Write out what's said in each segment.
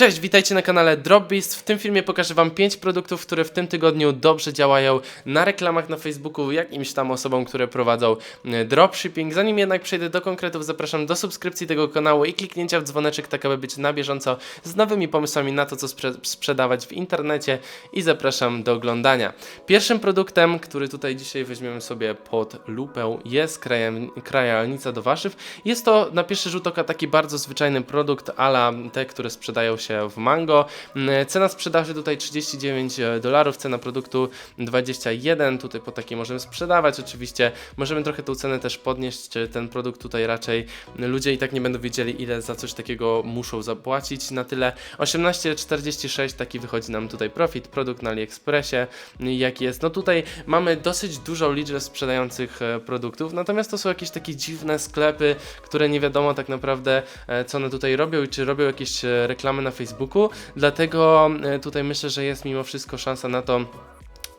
Cześć, witajcie na kanale Dropbeast. W tym filmie pokażę Wam 5 produktów, które w tym tygodniu dobrze działają na reklamach na Facebooku jakimś tam osobom, które prowadzą e, dropshipping. Zanim jednak przejdę do konkretów, zapraszam do subskrypcji tego kanału i kliknięcia w dzwoneczek, tak aby być na bieżąco z nowymi pomysłami na to, co sprze sprzedawać w internecie i zapraszam do oglądania. Pierwszym produktem, który tutaj dzisiaj weźmiemy sobie pod lupę jest krajem, krajalnica do warzyw. Jest to na pierwszy rzut oka taki bardzo zwyczajny produkt, ala te, które sprzedają się w Mango. Mm, Cena sprzedaży tutaj 39 dolarów, cena produktu 21. Tutaj po takiej możemy sprzedawać. Oczywiście możemy trochę tą cenę też podnieść. Ten produkt tutaj raczej ludzie i tak nie będą wiedzieli, ile za coś takiego muszą zapłacić. Na tyle 18,46 taki wychodzi nam tutaj profit. Produkt na AliExpressie, jaki jest. No tutaj mamy dosyć dużą liczbę sprzedających e, produktów, natomiast to są jakieś takie dziwne sklepy, które nie wiadomo tak naprawdę, e, co one tutaj robią i czy robią jakieś e, reklamy na Facebooku. Dlatego e, tutaj myślę, że jest mimo wszystko szansa na to,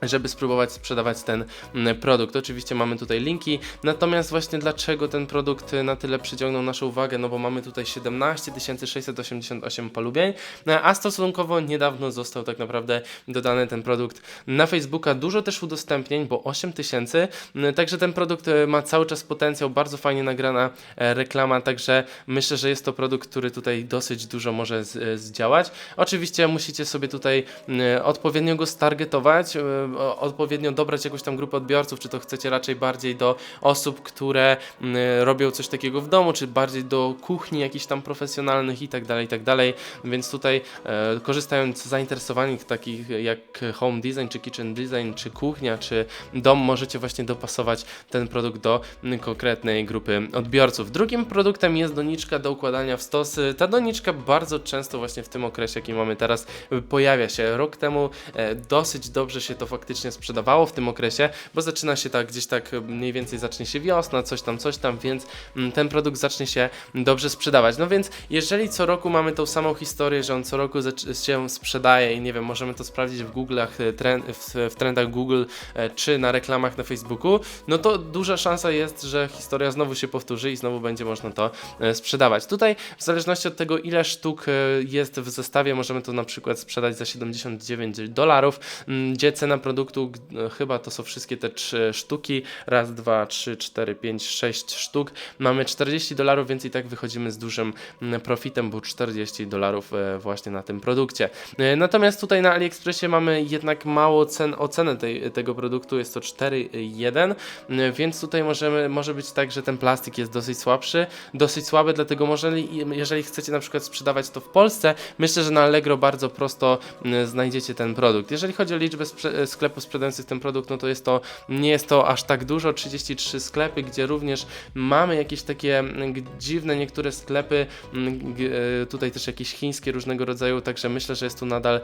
żeby spróbować sprzedawać ten mm, produkt. Oczywiście mamy tutaj linki, natomiast właśnie dlaczego ten produkt y, na tyle przyciągnął naszą uwagę, no bo mamy tutaj 17 688 polubień, no, a stosunkowo niedawno został tak naprawdę dodany ten produkt na Facebooka. Dużo też udostępnień, bo 8 tysięcy, mm, także ten produkt y, ma cały czas potencjał, bardzo fajnie nagrana e, reklama, także myślę, że jest to produkt, który tutaj dosyć dużo może e, zdziałać. Oczywiście musicie sobie tutaj mm, odpowiednio go stargetować, o- odpowiednio dobrać jakąś tam grupę odbiorców, czy to chcecie raczej bardziej do osób, które mm, robią coś takiego w domu, czy bardziej do kuchni jakichś tam profesjonalnych i tak dalej, i tak dalej. Więc tutaj e, korzystając z zainteresowań takich jak home design, czy kitchen design, czy kuchnia, czy dom, możecie właśnie dopasować ten produkt do mm, konkretnej grupy odbiorców. Drugim produktem jest doniczka do układania w stosy. Ta doniczka bardzo często właśnie w tym okresie, jaki mamy teraz, pojawia się. Rok temu e, dosyć dobrze się to faktycznie sprzedawało w tym okresie, bo zaczyna się tak gdzieś tak e, mniej więcej zacznie się wiosna, coś tam, coś tam, więc mm, ten produkt zacznie się dobrze sprzedawać. No więc jeżeli co roku mamy tą samą historię, że on co roku się sprzedaje i nie wiem, możemy to sprawdzić w Google'ach, e, tren- w, w trendach Google e, czy na reklamach na Facebooku, no to duża szansa jest, że historia znowu się powtórzy i znowu będzie można to e, sprzedawać. Tutaj w zależności od tego, ile sztuk jest w zestawie, możemy to na przykład sprzedać za 79 dolarów, m, gdzie cena produktu, g- e, chyba to są wszystkie te trzy sztuki, raz, dwa, trzy, cztery, pięć, sześć sztuk, mamy 40 dolarów, więc i tak wychodzimy z dużym m, profitem, bo 40 dolarów e, właśnie na tym produkcie. E, Natomiast tutaj na AliExpressie mamy jednak mało cen, ocenę tej, tego produktu, jest to 4,1, m, więc tutaj możemy, może być tak, że ten plastik jest dosyć słabszy, dosyć słaby, dlatego może, jeżeli chcecie na przykład sprzedawać to w Polsce, myślę, że na Allegro bardzo prosto m, znajdziecie ten produkt. Jeżeli chodzi o liczbę sprze- sklepów sprzedających ten produkt, no to jest to, nie jest to aż tak dużo, 33 sklepy, gdzie również mamy jakieś takie mm, dziwne niektóre sklepy, mm, e, tutaj też jakieś chińskie różnego rodzaju, także myślę, że jest tu nadal e,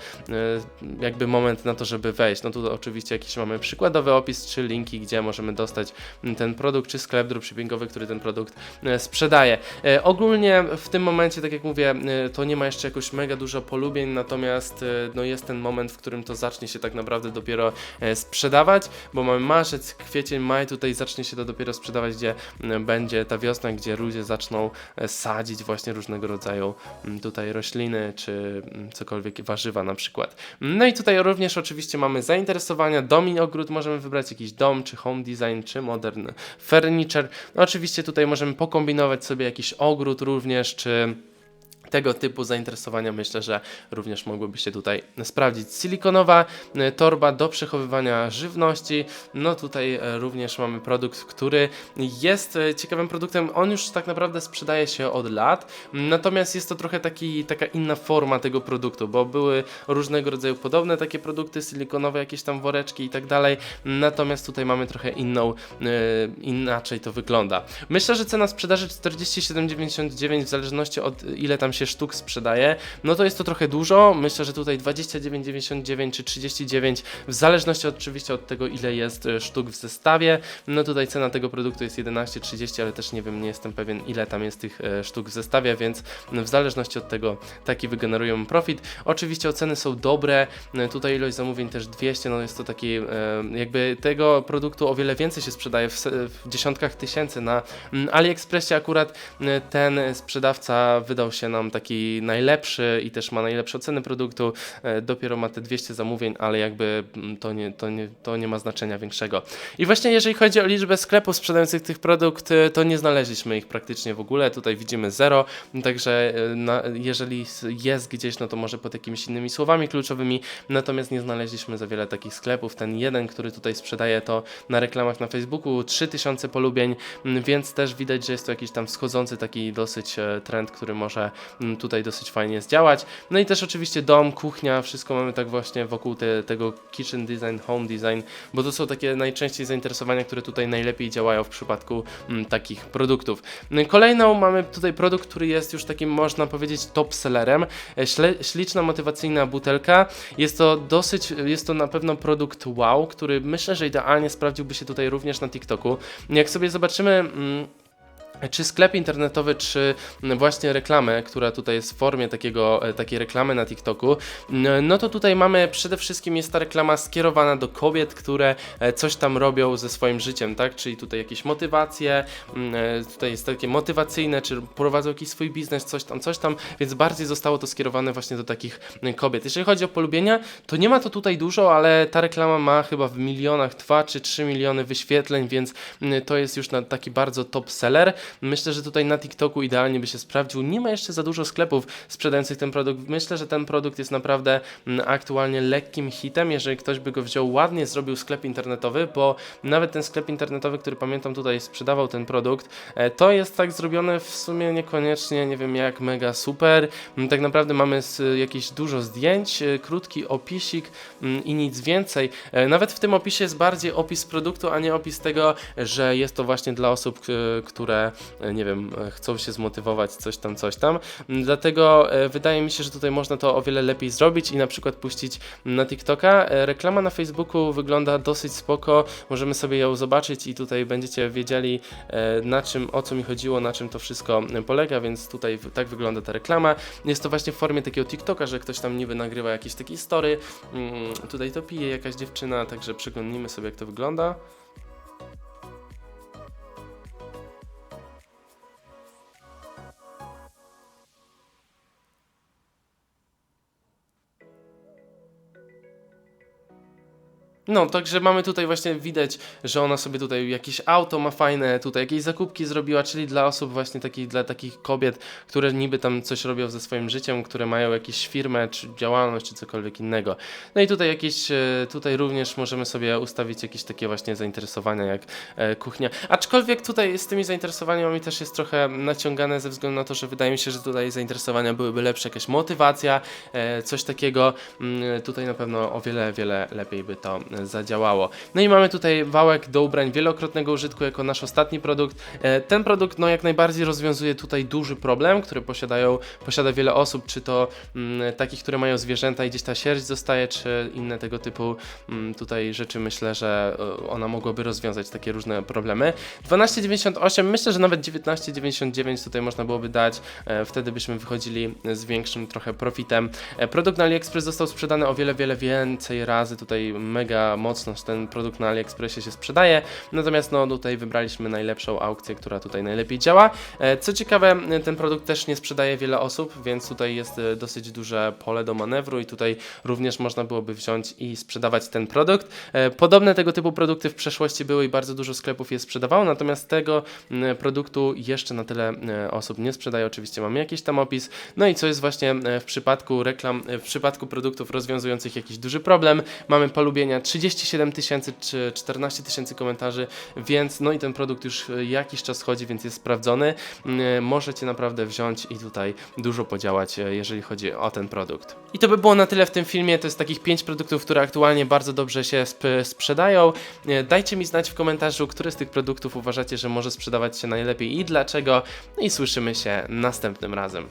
jakby moment na to, żeby wejść. No tu oczywiście jakiś mamy przykładowy opis, czy linki, gdzie możemy dostać mm, ten produkt, czy sklep dropshippingowy, który ten produkt e, sprzedaje. Ogólnie w tym momencie, tak jak mówię, to nie ma jeszcze jakoś mega dużo polubień, natomiast no jest ten moment, w którym to zacznie się tak naprawdę dopiero e, sprzedawać, bo mamy marzec, kwiecień, maj, tutaj zacznie się to dopiero sprzedawać, gdzie będzie ta wiosna, gdzie ludzie zaczną e, sadzić właśnie różnego rodzaju tutaj rośliny, czy cokolwiek, warzywa na przykład. No i tutaj również oczywiście mamy zainteresowania, dom i ogród, możemy wybrać jakiś dom, czy home design, czy modern furniture. No oczywiście tutaj możemy pokombinować sobie jakiś ogród również, czy tego typu zainteresowania myślę, że również mogłyby się tutaj sprawdzić. Silikonowa e, torba do przechowywania żywności. No tutaj e, również mamy produkt, który jest e, ciekawym produktem. On już tak naprawdę sprzedaje się od lat, natomiast jest to trochę taki, taka inna forma tego produktu, bo były różnego rodzaju podobne takie produkty silikonowe, jakieś tam woreczki i tak dalej. Natomiast tutaj mamy trochę inną, e, inaczej to wygląda. Myślę, że cena sprzedaży 47,99 w zależności od ile tam się sztuk sprzedaje, no to jest to trochę dużo. Myślę, że tutaj 29,99 czy 39 w zależności oczywiście od tego ile jest e, sztuk w zestawie. No tutaj cena tego produktu jest 11,30, ale też nie wiem, nie jestem pewien ile tam jest tych e, sztuk w zestawie, więc w zależności od tego taki wygenerują profit. Oczywiście oceny są dobre, e, tutaj ilość zamówień też 200, no jest to taki jakby tego produktu o wiele więcej się sprzedaje w, w dziesiątkach tysięcy na mm, AliExpressie akurat ten sprzedawca wydał się nam taki najlepszy i też ma najlepsze oceny produktu, e, dopiero ma te 200 zamówień, ale jakby mm, to nie, to nie, to nie ma znaczenia większego. I właśnie jeżeli chodzi o liczbę sklepów sprzedających tych produkt, e, to nie znaleźliśmy ich praktycznie w ogóle, tutaj widzimy zero, także e, na, jeżeli jest gdzieś, no to może pod jakimiś innymi słowami kluczowymi, natomiast nie znaleźliśmy za wiele takich sklepów. Ten jeden, który tutaj sprzedaje to na reklamach na Facebooku, 3000 polubień, mm, więc też widać, że jest to jakiś tam schodzący taki dosyć trend, który może tutaj dosyć fajnie zdziałać. No i też oczywiście dom, kuchnia, wszystko mamy tak właśnie wokół te, tego kitchen design, home design, bo to są takie najczęściej zainteresowania, które tutaj najlepiej działają w przypadku mm, takich produktów. No Kolejną mamy tutaj produkt, który jest już takim, można powiedzieć, top sellerem. E, Śle, śliczna, motywacyjna butelka. Jest to dosyć, jest to na pewno produkt wow, który myślę, że idealnie sprawdziłby się tutaj również na TikToku. Jak sobie zobaczymy. Mm, czy sklep internetowy, czy właśnie reklamę, która tutaj jest w formie takiego, e, takiej reklamy na TikToku, no to tutaj mamy przede wszystkim jest ta reklama skierowana do kobiet, które e, coś tam robią ze swoim życiem, tak? Czyli tutaj jakieś motywacje, e, tutaj jest takie motywacyjne, czy prowadzą jakiś swój biznes, coś tam, coś tam, więc bardziej zostało to skierowane właśnie do takich kobiet. Jeżeli chodzi o polubienia, to nie ma to tutaj dużo, ale ta reklama ma chyba w milionach 2 czy 3 miliony wyświetleń, więc to jest już na taki bardzo top seller. Myślę, że tutaj na TikToku idealnie by się sprawdził. Nie ma jeszcze za dużo sklepów sprzedających ten produkt. Myślę, że ten produkt jest naprawdę mm, aktualnie lekkim hitem, jeżeli ktoś by go wziął ładnie, zrobił sklep internetowy, bo nawet ten sklep internetowy, który pamiętam tutaj sprzedawał ten produkt, e, to jest tak zrobione w sumie niekoniecznie, nie wiem jak mega super. Mm, Tak naprawdę mamy jakieś dużo zdjęć, e, krótki opisik mm, i nic więcej. E, Nawet w tym opisie jest bardziej opis produktu, a nie opis tego, że jest to właśnie dla osób, które nie wiem, e, chcą się zmotywować, coś tam, coś tam. Mm, Dlatego e, wydaje mi się, że tutaj można to o wiele lepiej zrobić i na przykład puścić na TikToka. E, Reklama na Facebooku wygląda dosyć spoko, możemy sobie ją zobaczyć i tutaj będziecie wiedzieli e, na czym, o co mi chodziło, na czym to wszystko e, polega, więc tutaj tak wygląda ta reklama. Jest to właśnie w formie takiego TikToka, że ktoś tam niby nagrywa jakieś takie story. Mm, Tutaj to pije jakaś dziewczyna, także przyglądnijmy sobie jak to wygląda. No, także mamy tutaj właśnie widać, że ona sobie tutaj jakieś auto ma fajne, tutaj jakieś zakupki zrobiła, czyli dla osób właśnie takich, dla takich kobiet, które niby tam coś robią ze swoim życiem, które mają jakąś firmę, czy działalność, czy cokolwiek innego. No i tutaj jakieś, e, tutaj również możemy sobie ustawić jakieś takie właśnie zainteresowania jak e, kuchnia. Aczkolwiek tutaj z tymi zainteresowaniami też jest trochę naciągane ze względu na to, że wydaje mi się, że tutaj zainteresowania byłyby lepsze, jakaś motywacja, e, coś takiego. Mm, Tutaj na pewno o wiele, wiele lepiej by to zadziałało. No i mamy tutaj wałek do ubrań wielokrotnego użytku jako nasz ostatni produkt. E, Ten produkt no jak najbardziej rozwiązuje tutaj duży problem, który posiadają, posiada wiele osób, czy to mm, takich, które mają zwierzęta i gdzieś ta sierść zostaje, czy inne tego typu mm, tutaj rzeczy myślę, że e, ona mogłaby rozwiązać takie różne problemy. 12,98 myślę, że nawet 19,99 tutaj można byłoby dać, e, wtedy byśmy wychodzili z większym trochę profitem. E, Produkt na AliExpress został sprzedany o wiele, wiele więcej razy, tutaj mega mocno ten produkt na AliExpressie się sprzedaje, natomiast no tutaj wybraliśmy najlepszą aukcję, która tutaj najlepiej działa. E, Co ciekawe, e, ten produkt też nie sprzedaje wiele osób, więc tutaj jest e, dosyć duże pole do manewru i tutaj również można byłoby wziąć i sprzedawać ten produkt. Podobne tego typu produkty w przeszłości były i bardzo dużo sklepów je sprzedawało, natomiast tego produktu jeszcze na tyle osób nie sprzedaje. Oczywiście mamy jakiś tam opis. No i co jest właśnie w przypadku reklam, w przypadku produktów rozwiązujących jakiś duży problem, mamy polubienia 37 tysięcy czy 14 tysięcy komentarzy, więc no i ten produkt już e, jakiś czas chodzi, więc jest sprawdzony. M, e, Możecie naprawdę wziąć i tutaj dużo podziałać, e, jeżeli chodzi o ten produkt. I to by było na tyle w tym filmie. To jest takich 5 produktów, które aktualnie bardzo dobrze się sp- sprzedają. Dajcie mi znać w komentarzu, który z tych produktów uważacie, że może sprzedawać się najlepiej i dlaczego. I słyszymy się następnym razem.